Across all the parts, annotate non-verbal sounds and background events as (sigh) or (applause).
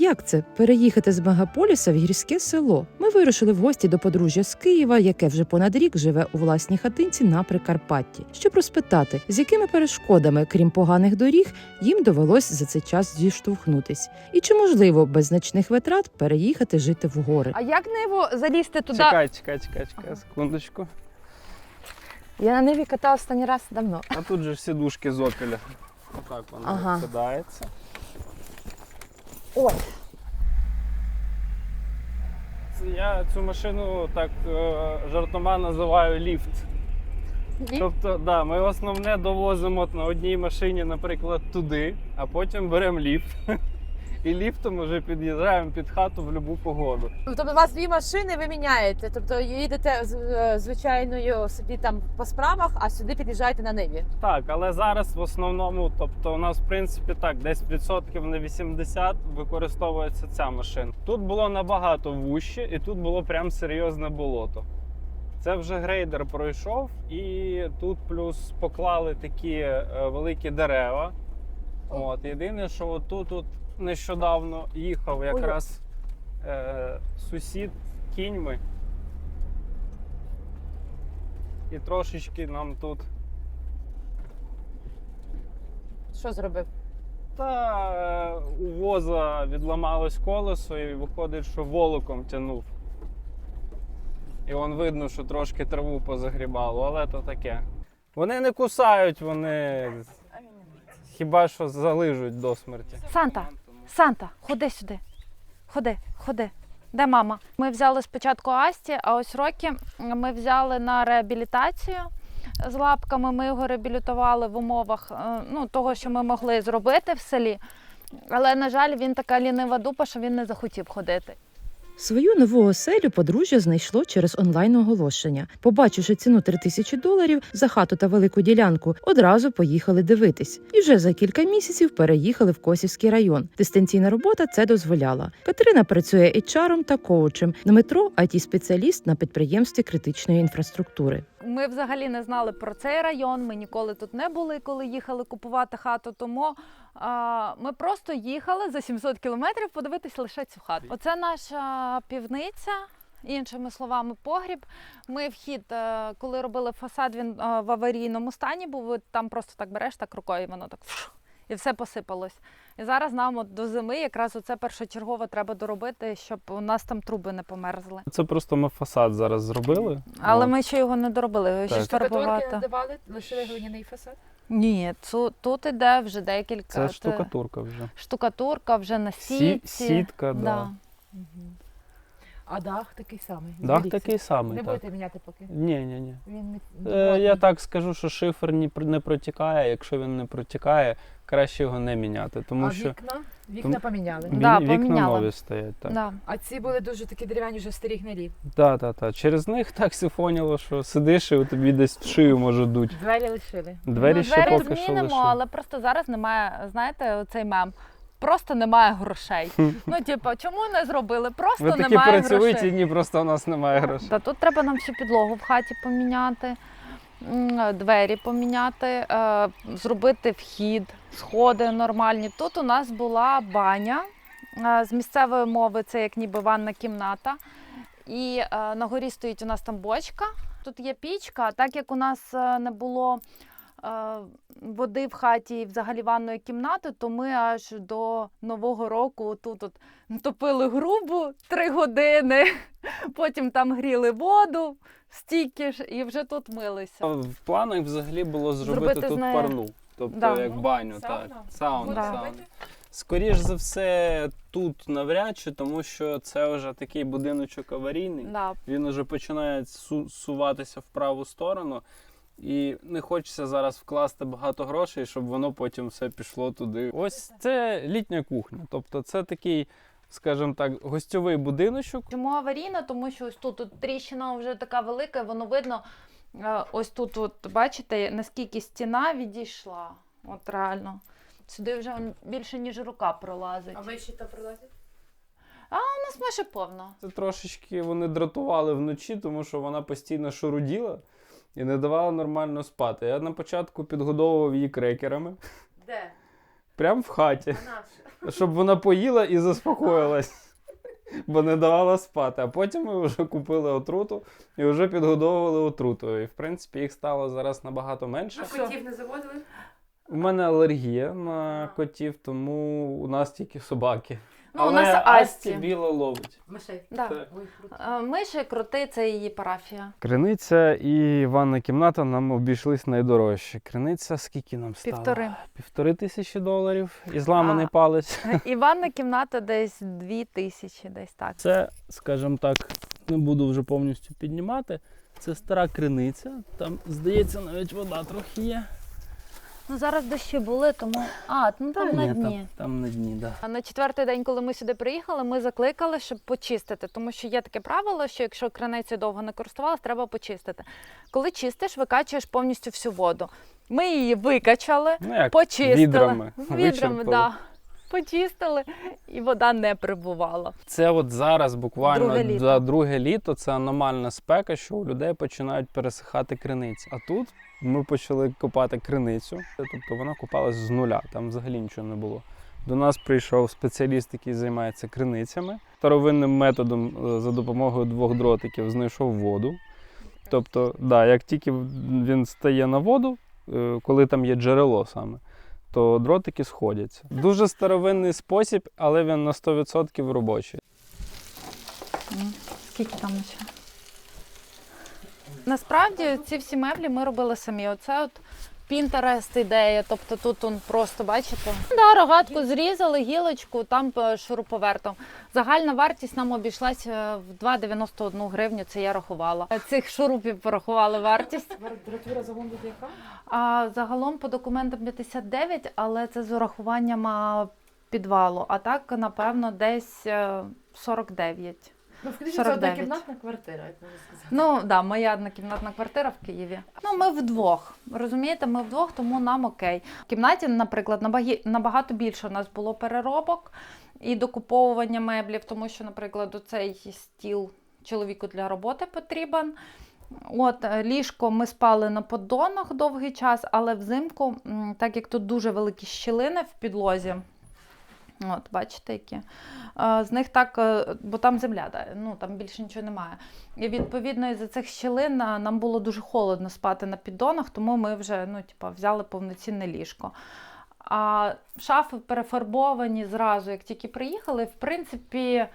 Як це переїхати з мегаполіса в гірське село? Ми вирушили в гості до подружжя з Києва, яке вже понад рік живе у власній хатинці на Прикарпатті, щоб розпитати, з якими перешкодами, крім поганих доріг, їм довелось за цей час зіштовхнутись, і чи можливо без значних витрат переїхати жити в гори. А як на його залізти туди? Чекай, чекай, чекай, чекай, Ага. секундочку. Я на ниві катала останній раз давно. А тут же ж сідушки з опеля. Отак воно Ага. відкидається. Ой. Я цю машину так е, жартома називаю ліфт. Тобто, да, ми основне довозимо на одній машині, наприклад, туди, а потім беремо ліфт. І ліфтом вже під'їжджаємо під хату в будь-яку погоду. Тобто у вас дві машини ви міняєте. Тобто їдете з- е, звичайною собі там по справах, а сюди під'їжджаєте на ниві. Так, але зараз в основному, тобто у нас в принципі так, десь відсотків на 80 використовується ця машина. Тут було набагато вужче, і тут було прям серйозне болото. Це вже грейдер пройшов, і тут плюс поклали такі е, великі дерева. От єдине, що тут нещодавно їхав якраз е, сусід кіньми. І трошечки нам тут Що зробив? Та е, у воза відламалось колесо і виходить, що волоком тянув. І вон видно, що трошки траву позагрібало, але то таке. Вони не кусають, вони хіба що залижуть до смерті. Санта, Санта, ходи сюди. Ходи, ходи. Де мама? Ми взяли спочатку Асті, а ось роки ми взяли на реабілітацію з лапками. Ми його реабілітували в умовах е, ну, того, що ми могли зробити в селі. Але, на жаль, він така лінива дупа, що він не захотів ходити. Свою нову оселю подружжя знайшло через онлайн-оголошення. Побачивши ціну 3 тисячі доларів за хату та велику ділянку, одразу поїхали дивитись. І вже за кілька місяців переїхали в Косівський район. Дистанційна робота це дозволяла. Катерина працює HR та коучем. Дмитро – it спеціаліст на підприємстві критичної інфраструктури. Ми взагалі не знали про цей район. Ми ніколи тут не були, коли їхали купувати хату. Тому а, ми просто їхали за 700 кілометрів подивитись лише цю хату. Оце наша півниця. Іншими словами, погріб. Ми вхід, е, коли робили фасад, він е, в аварійному стані був. Там просто так береш так рукою, і воно так і все посипалось. І зараз нам от до зими якраз оце першочергово треба доробити, щоб у нас там труби не померзли. Це просто ми фасад зараз зробили. Але От. ми ще його не доробили. його Ще фарбувати. надавали, лишили глиняний фасад. Ні, цу, тут іде вже декілька. Це штукатурка вже. штукатурка вже на Сі- сітка, да. А дах такий самий. Дах такий самий. Не так. будете міняти поки. Ні, ні, ні. Він не Е, я так скажу, що шифер не протікає. Якщо він не протікає, краще його не міняти. Тому а що вікна? Вікна Тому- поміняли. ві- Да, вікна поміняла. нові стоять. Так. Да. А ці були дуже такі дерев'яні, вже старі гнилі. Да, да, да. Через них так сифоніло, що сидиш і у тобі десь в шию може дуть. Двері лишили. Двері ну, ще двері поки що змінимо, лише. але просто зараз немає, знаєте, оцей мем. Просто немає грошей. (laughs) Ну, типу, чому не зробили? Просто Ви такі немає працьовиті, грошей. ні, просто у нас немає грошей. Та тут треба нам всю підлогу в хаті поміняти, двері поміняти, е, зробити вхід, сходи нормальні. Тут у нас була баня е, з місцевої мови, це як ніби ванна кімната. І е, на горі стоїть у нас там бочка. Тут є пічка. Так як у нас не було води в хаті і взагалі ванної кімнати, то ми аж до Нового року тут от топили грубу три години. (laughs) Потім там гріли воду, стільки ж, і вже тут милися. В планах взагалі було зробити, Зробити тут нею- парну. Тобто Да. як баню, Сауна? так. Сауна, Да. сауна. Скоріш за все, тут навряд чи, тому що це вже такий будиночок аварійний. Да. Він уже починає су- суватися в праву сторону. І не хочеться зараз вкласти багато грошей, щоб воно потім все пішло туди. Ось це літня кухня. Тобто це такий, скажімо так, гостьовий будиночок. Чому аварійна? Тому що ось тут от тріщина вже така велика, і воно видно. е, Ось тут, от, бачите, наскільки стіна відійшла. От реально. Сюди вже більше, ніж рука пролазить. А ви ще то пролазять? У нас майже повно. Це трошечки вони дратували вночі, тому що вона постійно шуруділа і не давала нормально спати. Я на початку підгодовував її крекерами Де? прямо в хаті. Щоб вона поїла і заспокоїлась. (laughs) Бо не давала спати. А потім ми вже купили отруту і вже підгодовували отрутою. І в принципі їх стало зараз набагато менше. А Котів не заводили? У мене алергія на котів, тому у нас тільки собаки. Ну, у нас Асті. біло ловить. Мишей. Да. Так. Ой, круто. Е, Миші, кроти це її парафія. Криниця і ванна кімната нам обійшлись найдорожче. Криниця скільки нам стало? Півтори. Півтори тисячі доларів і зламаний А. палець. (laughs) І ванна кімната десь дві тисячі, десь так. Це, скажімо так, не буду вже повністю піднімати. Це стара криниця. Там, здається, навіть вода трохи є. Ну зараз дощі були, тому. А, ну там на дні. Там, там на дні, да. А На четвертий день, коли ми сюди приїхали, ми закликали, щоб почистити, тому що є таке правило, що якщо криницею довго не користувалась, треба почистити. Коли чистиш, викачуєш повністю всю воду. Ми її викачали, Ну як, почистили. відрами. Відрами, да. Почистили, і вода не прибувала. Це от зараз буквально Друге літо. за друге літо це аномальна спека, що у людей починають пересихати криниці. А тут ми почали копати криницю, тобто вона копалась з нуля, там взагалі нічого не було. До нас прийшов спеціаліст, який займається криницями. Старовинним методом е, за допомогою двох дротиків знайшов воду. Тобто, да, як тільки він стає на воду, е, коли там є джерело саме, то дротики сходяться. Дуже старовинний спосіб, але він на 100% робочий. Скільки там ще? Насправді ці всі меблі ми робили самі. Оце от Pinterest ідея. Тобто тут он просто бачите. Да, рогатку зрізали, гілочку, там е, шуруповертом. Загальна вартість нам обійшлася в 2,91 гривню. Це я рахувала. Цих шурупів порахували вартість. Квадратура загалом буде яка? А загалом по документам 59, але це з урахуванням підвалу. А так, напевно, десь е, 49. Ну, в це 49. однокімнатна квартира, як можна сказати. Ну да, моя однокімнатна квартира в Києві. Ну ми вдвох. Розумієте, ми вдвох, тому нам окей. В кімнаті, наприклад, набагі- набагато більше у нас було переробок і докуповування меблів, тому що, наприклад, оцей стіл чоловіку для роботи потрібен. От е, ліжко ми спали на поддонах довгий час, але взимку, м, так як тут дуже великі щілини в підлозі. От, бачите, які. З них так, е, бо там земля, ну там більше нічого немає. І відповідно із цих щілин нам було дуже холодно спати на піддонах, тому ми вже ну, типа, взяли повноцінне ліжко. А шафи перефарбовані зразу, як тільки приїхали, в принципі,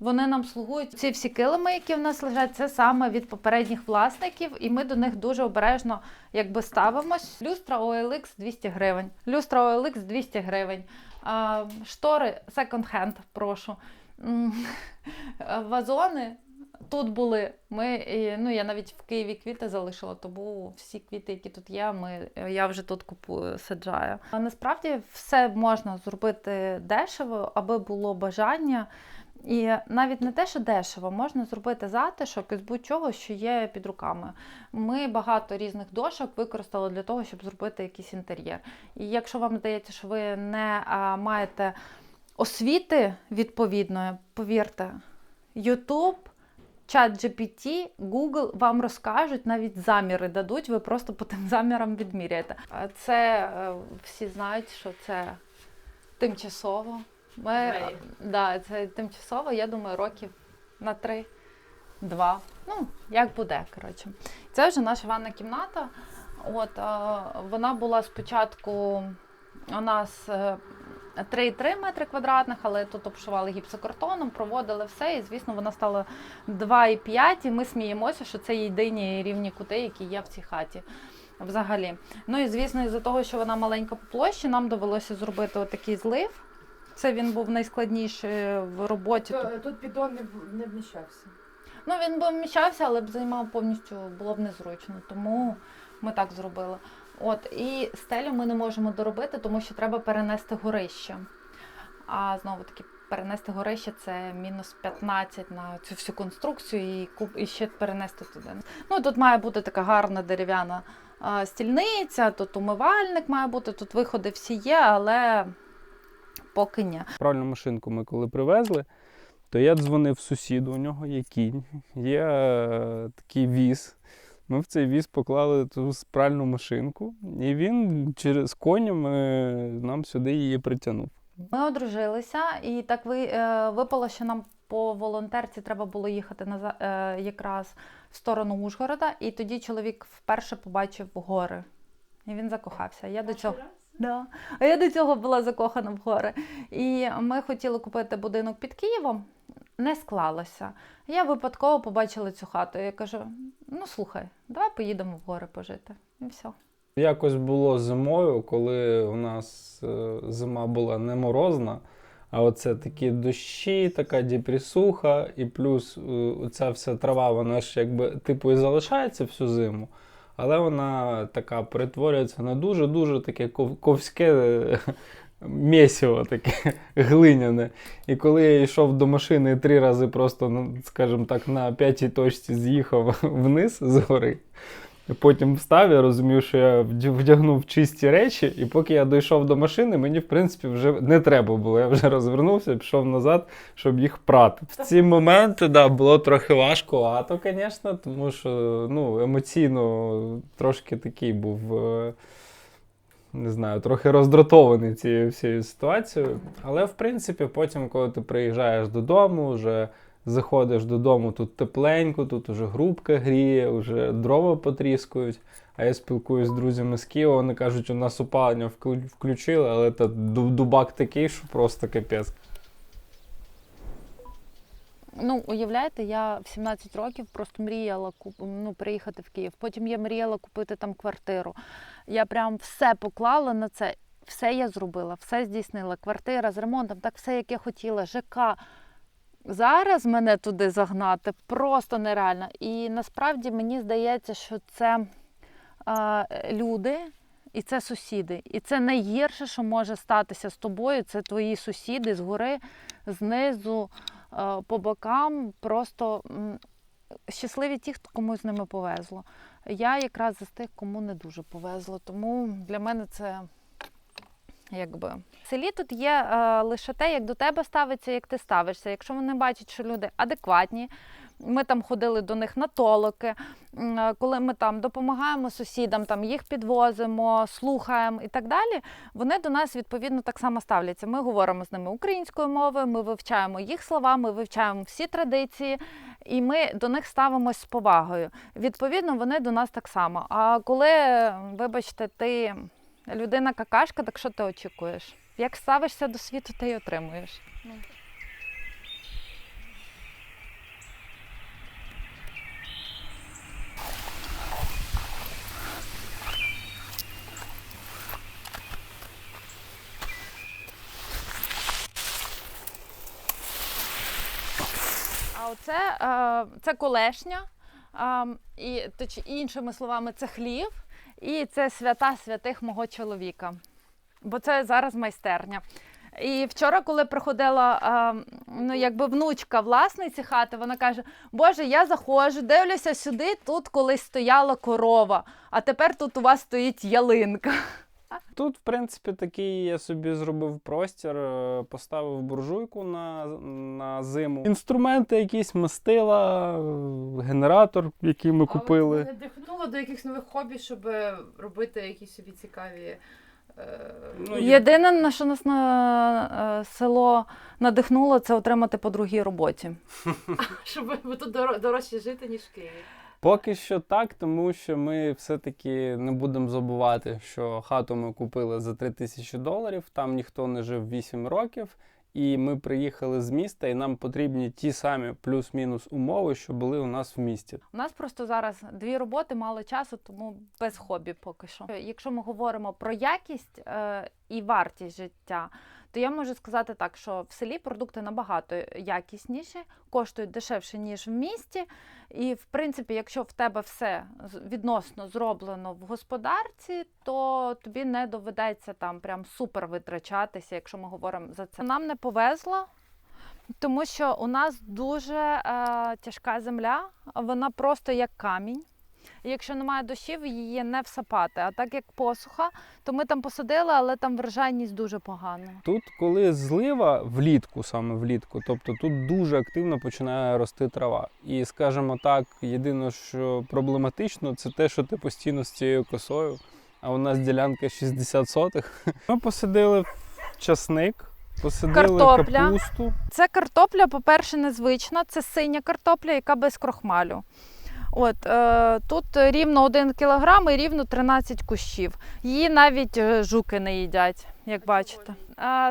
вони нам слугують. Ці всі килими, які в нас лежать, це саме від попередніх власників, і ми до них дуже обережно якби ставимось. Люстра OLX 200 гривень. Люстра OLX 200 гривень. Штори секонд-хенд, прошу. (laughs) Вазони тут були. Ми, ну, я навіть в Києві квіти залишила, тому всі квіти, які тут є, ми, я вже тут купую, саджаю. А насправді все можна зробити дешево, аби було бажання. І навіть не те, що дешево, можна зробити затишок із будь-чого, що є під руками. Ми багато різних дошок використали для того, щоб зробити якийсь інтер'єр. І якщо вам здається, що ви не маєте освіти відповідної, повірте, YouTube, чат GPT, Google вам розкажуть, навіть заміри дадуть, ви просто по тим замірам відміряєте. Це е, всі знають, що це тимчасово. Ми, Двері. да, це тимчасово, я думаю, років на три, два. Ну, як буде, коротше. Це вже наша ванна кімната. От, е, вона була спочатку у нас е, 3,3 метри квадратних, але тут обшивали гіпсокартоном, проводили все, і звісно, вона стала 2,5, і ми сміємося, що це єдині рівні кути, які є в цій хаті. Взагалі. Ну і звісно, із-за того, що вона маленька по площі, нам довелося зробити отакий злив. Це він був найскладніший в роботі. То- Тут піддон не, в- не вміщався. Ну, він би вміщався, але б займав повністю, було б незручно. Тому ми так зробили. От, і стелю ми не можемо доробити, тому що треба перенести горище. А знову таки, перенести горище це мінус 15 на цю всю конструкцію і, куп, і ще перенести туди. Ну, тут має бути така гарна дерев'яна а, стільниця, тут умивальник має бути, тут виходи всі є, але поки ні. Пральну машинку ми коли привезли, то я дзвонив сусіду, у нього є кінь, є е, такий віз. Ми в цей віз поклали ту пральну машинку, і він через коням нам сюди її притягнув. Ми одружилися, і так ви, е, випало, що нам по волонтерці треба було їхати на, е, якраз в сторону Ужгорода, і тоді чоловік вперше побачив гори. І він закохався. Я до цього. Да. А я до цього була закохана в гори. І ми хотіли купити будинок під Києвом, не склалося. Я випадково побачила цю хату. Я кажу: ну слухай, давай поїдемо в гори пожити. І все. Якось було зимою, коли у нас е, зима була не морозна, а оце такі дощі, така депресуха, і плюс е, ця вся трава, вона ж якби типу і залишається всю зиму, але вона така перетворюється на дуже-дуже таке ковське е, місіво, таке глиняне. І коли я йшов до машини три рази просто, ну, скажімо так, на п'ятій точці з'їхав (laughs) вниз з гори. Потім встав, я розумів, що я вдягнув чисті речі, і поки я дійшов до машини, мені в принципі вже не треба було. Я вже розвернувся, пішов назад, щоб їх прати. В ці моменти да, було трохи важкувато, звісно, тому що ну, емоційно трошки такий був. е, Не знаю, трохи роздратований цією всією ситуацією. Але в принципі, потім, коли ти приїжджаєш додому, вже заходиш додому, тут тепленько, тут уже грубка гріє, вже дрова потріскують. А я спілкуюсь з друзями з Києва, вони кажуть, у нас опалення включили, але ду- дубак такий, що просто капець. Ну, уявляєте, я в 17 років просто мріяла куп... ну, приїхати в Київ. Потім я мріяла купити там квартиру. Я прям все поклала на це. Все я зробила, все здійснила. Квартира з ремонтом, так все, як я хотіла. ЖК. Зараз мене туди загнати просто нереально. І насправді мені здається, що це а, люди і це сусіди. І це найгірше, що може статися з тобою. Це твої сусіди згори, знизу, е, по бокам. Просто м, щасливі ті, хто кому з ними повезло. Я якраз з тих, кому не дуже повезло. Тому для мене це. Якби в селі тут є е, лише те, як до тебе ставиться, як ти ставишся. Якщо вони бачать, що люди адекватні, ми там ходили до них на толоки, е, коли ми там допомагаємо сусідам, там їх підвозимо, слухаємо і так далі. Вони до нас відповідно так само ставляться. Ми говоримо з ними українською мовою, ми вивчаємо їх слова, ми вивчаємо всі традиції, і ми до них ставимось з повагою. Відповідно, вони до нас так само. А коли, вибачте, ти людина какашка, так що ти очікуєш? Як ставишся до світу, ти й отримуєш. А оце е, це колешня, е, і точ, іншими словами, це хлів, і це свята святих мого чоловіка. Бо це зараз майстерня. І вчора, коли приходила ну, якби внучка власниці хати, вона каже: Боже, я заходжу, дивлюся сюди, тут колись стояла корова, а тепер тут у вас стоїть ялинка. Тут, в принципі, такий я собі зробив простір, е, поставив буржуйку на, на зиму. Інструменти якісь, мастила, е, генератор, який ми купили. не дихнуло до якихось нових хобі, щоб робити якісь собі цікаві. е, Ну, Єдине, на що нас на е, село надихнуло, це отримати по другій роботі. (laughs) Щоб бо тут доро- дорожче жити, ніж в Києві. Поки що так, тому що ми все-таки не будемо забувати, що хату ми купили за 3 тисячі доларів, там ніхто не жив 8 років, і ми приїхали з міста, і нам потрібні ті самі плюс-мінус умови, що були у нас в місті. У нас просто зараз дві роботи, мало часу, тому без хобі поки що. Якщо ми говоримо про якість е, і вартість життя, то я можу сказати так, що в селі продукти набагато якісніші, коштують дешевше, ніж в місті. І, в принципі, якщо в тебе все відносно зроблено в господарці, то тобі не доведеться там прям супер витрачатися, якщо ми говоримо за це. Нам не повезло. Тому що у нас дуже е, тяжка земля, вона просто як камінь. Якщо немає дощів, її не всапати. А так як посуха, то ми там посадили, але там врожайність дуже погана. Тут, коли злива влітку, саме влітку, тобто тут дуже активно починає рости трава. І, скажімо так, єдине, що проблематично, це те, що ти постійно з цією косою, а у нас ділянка 60 сотих. (laughs) Ми посадили часник, Посадили Картопля. капусту. Це картопля, по-перше, незвична. Це синя картопля, яка без крохмалю. От, е, тут рівно 1 кілограм і рівно 13 кущів. Її навіть е, жуки не їдять, як бачите.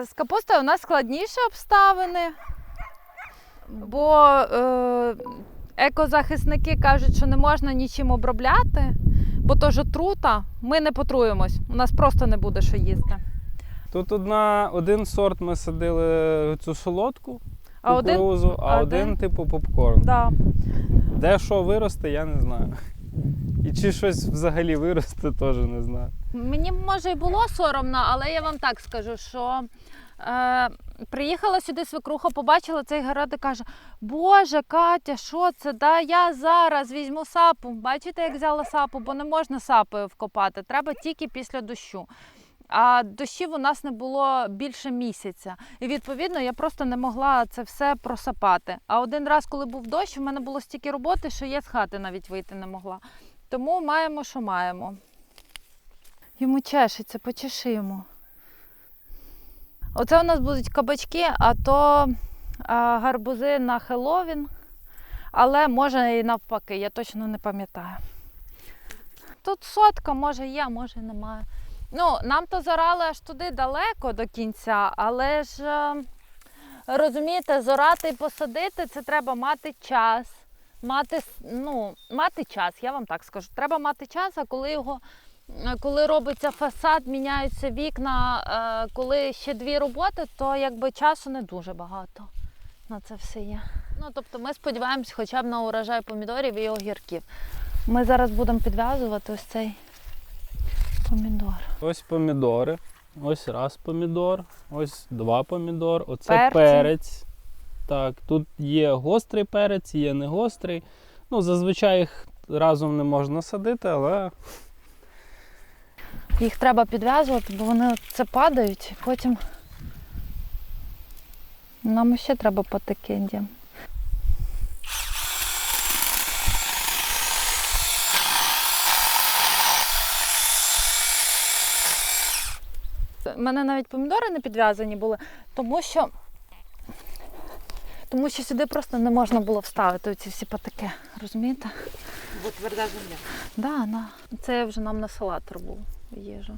З капустою у нас складніші обставини, бо е, екозахисники кажуть, що не можна нічим обробляти, бо то ж отрута. Ми не потруємось, у нас просто не буде що їсти. Тут одна, один сорт ми садили цю солодку А один, а один- типу попкорн. да, Де що виросте, я не знаю. І чи щось взагалі виросте, теж не знаю. Мені може й було соромно, але я вам так скажу, що е, приїхала сюди свекруха, побачила цей город і каже: Боже, Катя, що це? Да я зараз візьму сапу. Бачите, як взяла сапу, бо не можна сапою вкопати, треба тільки після дощу. А дощів у нас не було більше місяця. І відповідно я просто не могла це все просапати. А один раз, коли був дощ, у мене було стільки роботи, що я з хати навіть вийти не могла. Тому маємо, що маємо. Йому чешеться, почеши йому. Оце у нас будуть кабачки, а то а, гарбузи на Хеллоуін. Але може і навпаки, я точно не пам'ятаю. Тут сотка, може є, може немає. Ну, нам то зорали аж туди далеко до кінця, але ж е, розумієте, зорати і посадити це треба мати час. Мати, ну, мати час, я вам так скажу. Треба мати час, а коли його Е, коли робиться фасад, міняються вікна, е, коли ще дві роботи, то якби часу не дуже багато на це все є. Ну тобто ми сподіваємось хоча б на урожай помідорів і огірків. Ми зараз будемо підв'язувати ось цей помідор. Ось помідори. Ось раз помідор, ось два помідор, оце Перці. перець. Так, тут є гострий перець, є не гострий. Ну, зазвичай їх разом не можна садити, але Їх треба підв'язувати, бо вони це падають, і потім нам ще треба патики. Дім. Мене навіть помідори не підв'язані були, тому що, тому що сюди просто не можна було вставити ці всі патики. Розумієте? Бо тверда земля. Да, да. Це вже нам на салат робив їжу.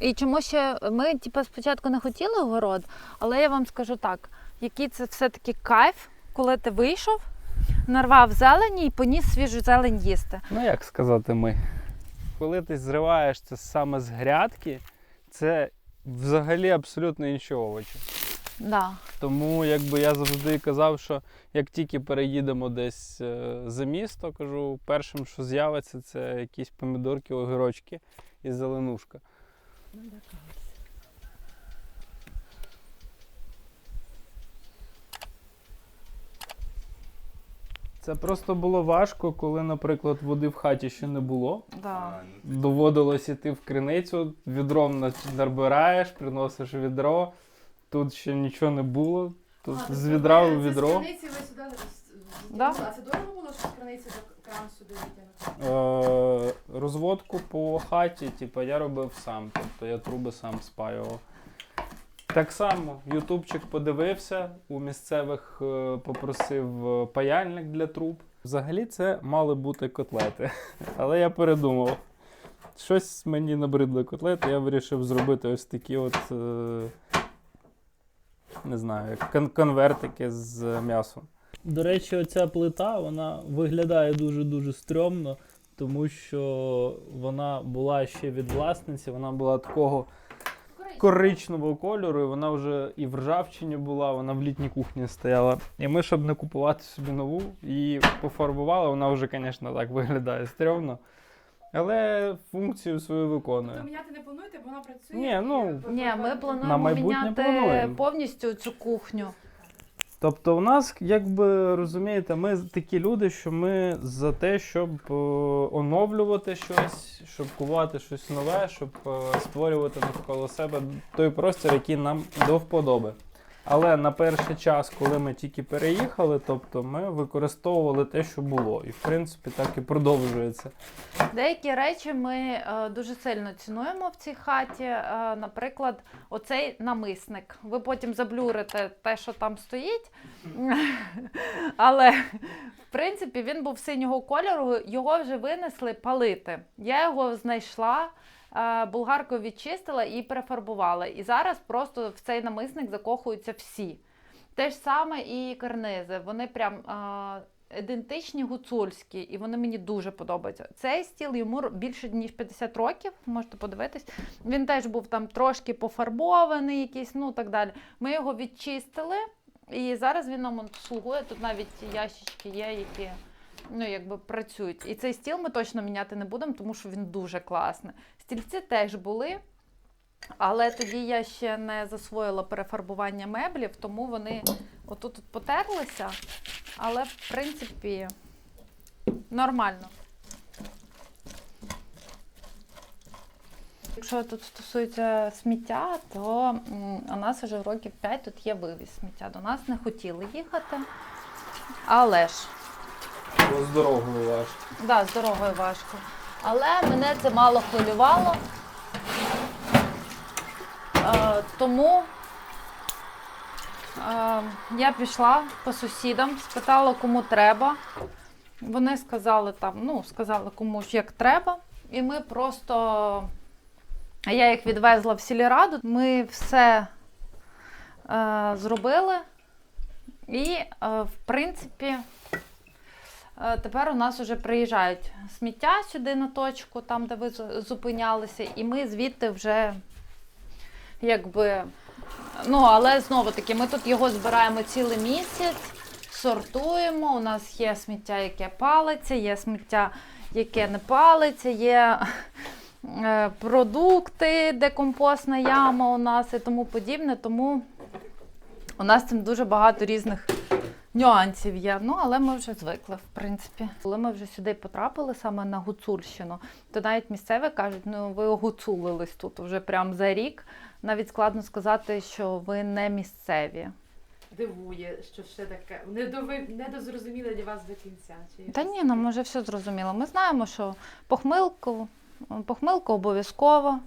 І чому ще ми типу, спочатку не хотіли город, але я вам скажу так: який це все-таки кайф, коли ти вийшов, нарвав зелені і поніс свіжу зелень їсти. ну як сказати ми. Коли ти зриваєш це саме з грядки, це взагалі абсолютно інші овочі. Да. Тому якби я завжди казав, що як тільки переїдемо десь е, за місто, кажу, першим, що з'явиться, це якісь помідорки, огірочки і зеленушка. Це просто було важко, коли, наприклад, води в хаті ще не було. Да. Доводилось іти в криницю, відром на- набираєш, приносиш відро. Тут ще нічого не було. Тут з відра у відро. Це з криниці ви сюди Да. А це дорого було, що з криниці до кран сюди витягнути? Е, розводку по хаті, типу, я робив сам. Тобто я труби сам спаював. Так само, ютубчик подивився, у місцевих е, попросив е, паяльник для труб. Взагалі це мали бути котлети. (laughs) Але я передумав. Щось мені набридли котлети, я вирішив зробити ось такі от. е, Не знаю, кон- конвертики з м'ясом. До речі, оця плита вона виглядає дуже-дуже стрьомно, тому що вона була ще від власниці, вона була такого коричневого кольору, і вона вже і в ржавчині була, вона в літній кухні стояла. І ми, щоб не купувати собі нову, її пофарбували, вона вже, звісно, так виглядає стрьомно. Але функцію свою виконує. То міняти не плануєте, бо вона працює. Ні, ну, Ні, ми плануємо міняти плануємо. повністю цю кухню. Тобто, у нас, як би розумієте, ми такі люди, що ми за те, щоб е, оновлювати щось, щоб кувати щось нове, щоб е, створювати навколо себе той простір, який нам до вподоби. Але на перший час, коли ми тільки переїхали, тобто ми використовували те, що було. І в принципі так і продовжується. Деякі речі ми е, дуже сильно цінуємо в цій хаті. Е, наприклад, оцей намисник. Ви потім заблюрите те, що там стоїть. (laughs) Але в принципі він був синього кольору, його вже винесли палити. Я його знайшла. Е, відчистила і перефарбувала. І зараз просто в цей намисник закохуються всі. Те ж саме і карнизи. Вони прям е, ідентичні гуцульські, і вони мені дуже подобаються. Цей стіл йому більше ніж 50 років, можете подивитись. Він теж був там трошки пофарбований, якийсь, ну так далі. Ми його відчистили, і зараз він нам слугує. Тут навіть ящички є, які. Ну, якби працюють. І цей стіл ми точно міняти не будемо, тому що він дуже класний. Стільці теж були, але тоді я ще не засвоїла перефарбування меблів, тому вони отут от потерлися. Але в принципі нормально. Якщо тут стосується сміття, то у нас вже років 5 тут є вивіз сміття. До нас не хотіли їхати. Але ж Бо з дорогою важко. Да, з дорогою важко. Але мене це мало хвилювало. Е, тому е, я пішла по сусідам, спитала, кому треба. Вони сказали там, ну, сказали кому як треба. І ми просто. Я їх відвезла в сільраду. Ми все е, зробили. І, е, в принципі, Тепер у нас вже приїжджають сміття сюди на точку, там, де ви зупинялися, і ми звідти вже якби. Ну, але знову таки, ми тут його збираємо цілий місяць, сортуємо. У нас є сміття, яке палиться, є сміття, яке не палиться, є е, продукти, де компостна яма у нас і тому подібне. Тому у нас там дуже багато різних нюансів є. Ну, але ми вже звикли, в принципі. Коли ми вже сюди потрапили саме на Гуцульщину, то навіть місцеві кажуть, ну ви огуцулились тут вже прям за рік. Навіть складно сказати, що ви не місцеві. Дивує, що все таке не до не для вас до кінця. Чи Та ні, нам вже все зрозуміло. Ми знаємо, що похмилку, похмилка обов'язково.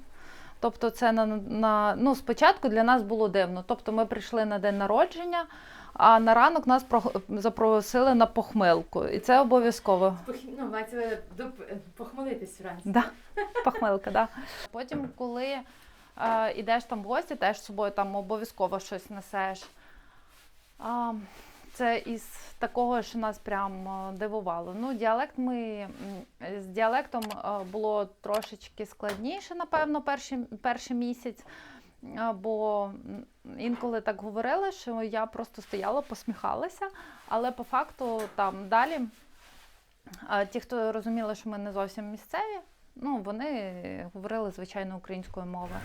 Тобто, це на, на ну, спочатку для нас було дивно. Тобто, ми прийшли на день народження, а на ранок нас про- запросили на похмилку. І це обов'язково. ну, мається похмелитись вранці. Да, похмилка, да. Потім, коли е, йдеш там в гості, теж з собою там обов'язково щось несеш. А, це із такого, що нас прям е, дивувало. Ну, діалект ми з діалектом е, було трошечки складніше, напевно, перший, перший місяць. Бо інколи так говорили, що я просто стояла, посміхалася, але по факту там далі ті, хто розуміли, що ми не зовсім місцеві, ну вони говорили звичайно українською мовою.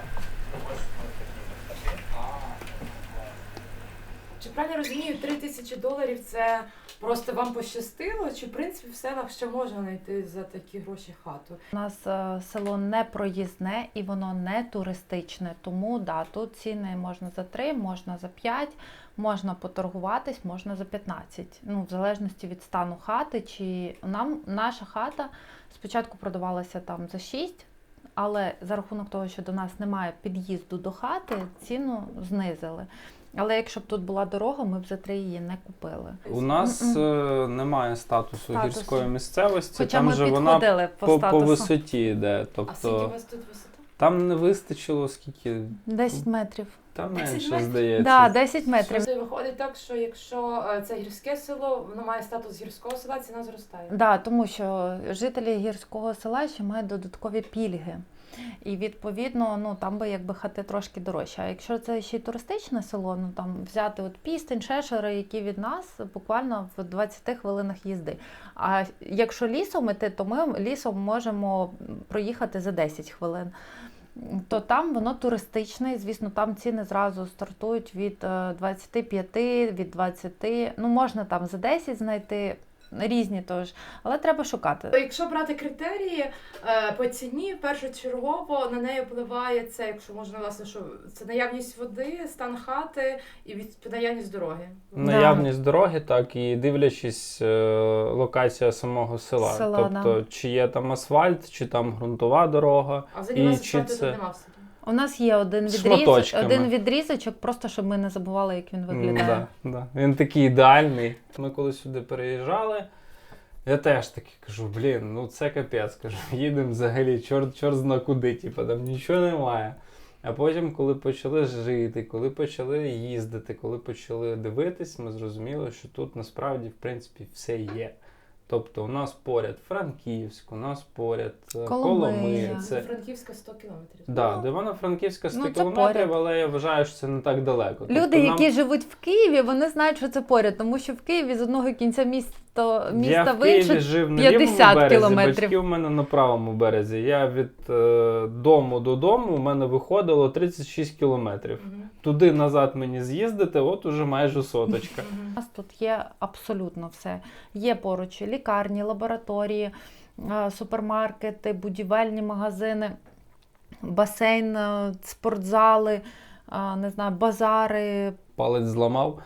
Чи правильно розумію, 3 тисячі доларів це просто вам пощастило? Чи в принципі в селах ще можна знайти за такі гроші хату? У нас е, село не проїзне і воно не туристичне. Тому да, тут ціни можна за 3, можна за 5, можна поторгуватись, можна за 15. Ну, в залежності від стану хати. Чи нам наша хата спочатку продавалася там за 6, але за рахунок того, що до нас немає під'їзду до хати, ціну знизили. Але якщо б тут була дорога, ми б за 3 її не купили. У нас Мгм. е, немає статусу, Статусу. гірської місцевості, Хоча там ми же вона по, по, по висоті йде. А скільки у Тобто вас тут висота? там не вистачило скільки, 10 метрів. там менше метрів? здається. Да, 10 метрів. Це виходить так, що якщо е, це гірське село, воно має статус гірського села, ціна зростає. Да, тому що жителі гірського села ще мають додаткові пільги. І відповідно, ну там би якби хати трошки дорожче. А якщо це ще й туристичне село, ну там взяти от Пістень, Шешери, які від нас буквально в 20 хвилинах їзди. А якщо лісом іти, то ми лісом можемо проїхати за 10 хвилин. То там воно туристичне, звісно, там ціни зразу стартують від е, 25, від 20. Ну, можна там за 10 знайти, різні теж. Але треба шукати. Якщо брати критерії е, по ціні, першочергово на неї впливає це, якщо можна власне, що це наявність води, стан хати і від наявність дороги. Наявність дороги, так, і дивлячись е, локація самого села. Села, тобто, чи є там асфальт, чи там ґрунтова дорога. А взагалі І чи асфальту це- тут нема в селі. У нас є один З відрізок, шматочками. один відрізочок, просто щоб ми не забували, як він виглядає. Да, да. Він такий ідеальний. Ми коли сюди переїжджали, я теж таки кажу, блін, ну це капець. Кажу, (laughs) їдемо взагалі, чорт, чорт зна куди, типу, там нічого немає. А потім, коли почали жити, коли почали їздити, коли почали дивитись, ми зрозуміли, що тут насправді, в принципі, все є. Тобто у нас поряд Франківськ, у нас поряд е, Коломия. Це Франківська 100 кілометрів. да, до Івано-Франківська 100 Ну, кілометрів, поряд. але я вважаю, що це не так далеко. Люди, Тобто нам- які живуть в Києві, вони знають, що це поряд, тому що в Києві з одного кінця міста, міста я в Києві інше жив на 50 лівому березі, кілометрів. батьки в мене на правому березі. Я від е, дому до дому у мене виходило 36 кілометрів. Мгм. Туди назад мені з'їздити, от уже майже соточка. У нас тут є абсолютно все. Є поруч лікарні, лабораторії, супермаркети, будівельні магазини, басейн, спортзали, не знаю, базари. Палець зламав.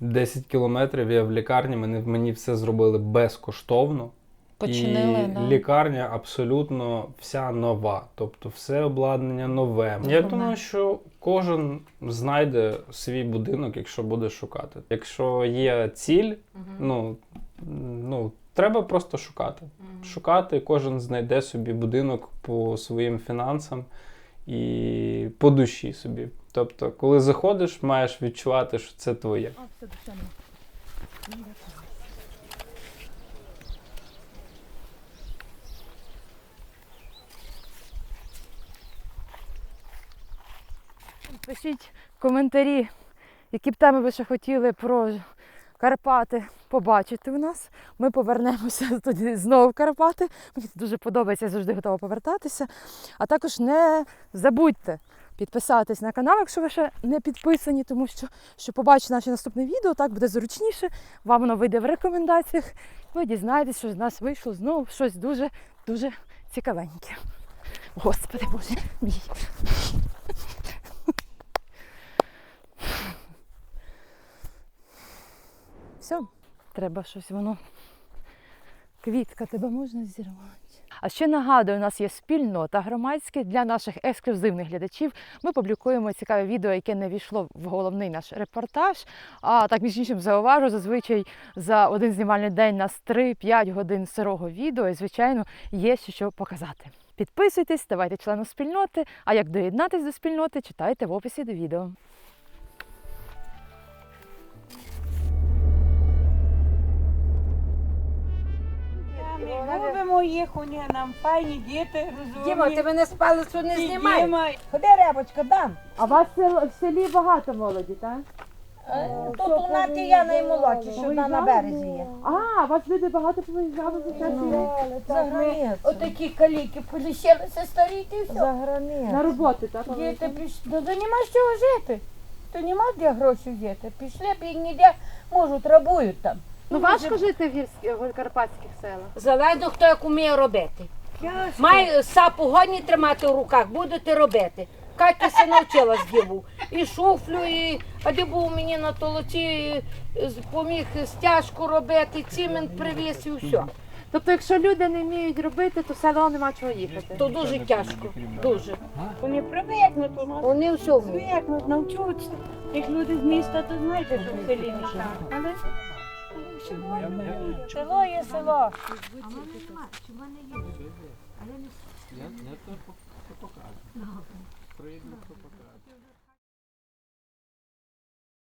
10 кілометрів я в лікарні, мені, мені все зробили безкоштовно. Починили. і да. лікарня абсолютно вся нова, тобто все обладнання нове. Я думаю, що кожен знайде свій будинок, якщо буде шукати. Якщо є ціль, ну, ну треба просто шукати. Шукати, кожен знайде собі будинок по своїм фінансам і по душі собі. Тобто, коли заходиш, маєш відчувати, що це твоє. Пишіть коментарі, які б теми ви ще хотіли про Карпати побачити у нас. Ми повернемося (laughs) тоді знову в Карпати. Мені це дуже подобається, я завжди готова повертатися. А також не забудьте підписатись на канал, якщо ви ще не підписані, тому що щоб побачити наше наступне відео, так буде зручніше. Вам воно вийде в рекомендаціях. Ви дізнаєтесь, що з нас вийшло знову щось дуже дуже цікавеньке. Господи Боже мій. Все, треба щось воно. Квітка, тебе можна зірвати. А ще нагадую, у нас є спільнота громадська для наших ексклюзивних глядачів. Ми публікуємо цікаве відео, яке не війшло в головний наш репортаж. А так між іншим зауважу, зазвичай за один знімальний день нас 3-5 годин сирого відео, і звичайно є що показати. Підписуйтесь, ставайте членом спільноти. А як доєднатись до спільноти, читайте в описі до відео. Любимо їх, вони нам файні діти, розумні. Діма, ти мене з палицю не знімай. Діма, Ходи, рябочка, дам. А у вас в селі багато молоді, так? Тут у нас і я наймолодша, що вона на березі є. А, у вас люди багато повиїжджали за час війни? За границю. Отакі каліки полишилися старі і все. За границю. На роботи, так? Діти пішли. Ну, то нема з чого жити. То нема де гроші взяти. Пішли б і ніде, можуть, рабують там. Ну важко жити в гірських в карпатських селах. Залежно хто як вміє робити. Має сапу годні тримати в руках, будете робити. Катя се навчила з діву. І шуфлю, і а де був мені на толоці, поміг стяжку робити, цімент привіз і все. Тобто, якщо люди не вміють робити, то в село нема чого їхати. То дуже тяжко. Дуже. вони привикнуть. Вони все вміють. Звикнуть, навчуться. Як люди з міста, то знаєте, що в селі не так. Але село є село. Я, я то покажу. Покажу.